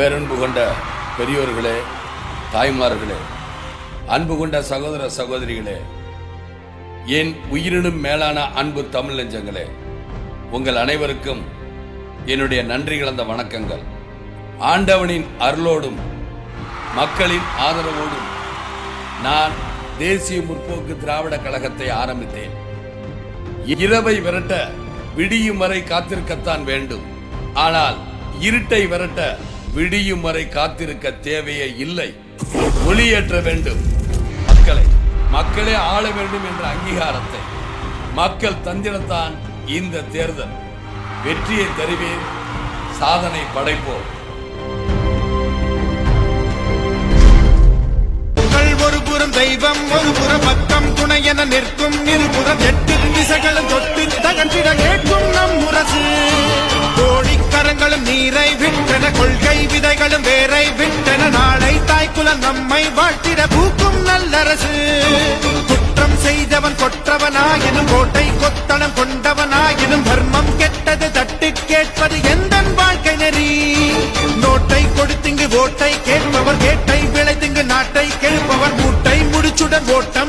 பேரன்பு கொண்ட பெரியோர்களே தாய்மார்களே அன்பு கொண்ட சகோதர சகோதரிகளே என் உயிரினும் மேலான அன்பு தமிழ் நெஞ்சங்களே உங்கள் அனைவருக்கும் என்னுடைய நன்றி கலந்த வணக்கங்கள். ஆண்டவனின் அருளோடும் மக்களின் ஆதரவோடும் நான் தேசிய முற்போக்கு திராவிட கழகத்தை ஆரம்பித்தேன். இரவை விரட்ட விடியும் வரை காத்திருக்கத்தான் வேண்டும். ஆனால் இருட்டை விரட்ட விடியும் வரை காத்திருக்க தேவையே இல்லை. ஒளியேற்ற வேண்டும். மக்களை மக்களே ஆள வேண்டும் என்ற அங்கீகாரத்தை. மக்கள் தந்திரத்தான் இந்த தேர்தல். வெற்றியை தருவேன் சாதனை படைப்போம். ஒருபுறம் ஒரு புறம் தெய்வம் ஒரு புறம் பக்கம் துணை என நிற்கும் இருபுறம் எட்டு திசைகளும் தொட்டு தகன்றிட கேட்கும் நம் முரசு. கோழிக்கரங்களும் நீரை விட்டன கொள்கை வாழ்த்திட பூக்கும் நல்லரசு. குற்றம் செய்தவன் கொற்றவனாயினும் கோட்டை கொத்தனம் கொண்டவனாயினும் தர்மம் கெட்டது தட்டு கேட்பது எந்த வாழ்க்கை நெறி? நோட்டை கொடுத்திங்கு ஓட்டை கேட்பவர் கேட்டை விளைத்திங்கு நாட்டை கேட்பவர் மூட்டை முடிச்சுடன் ஓட்டை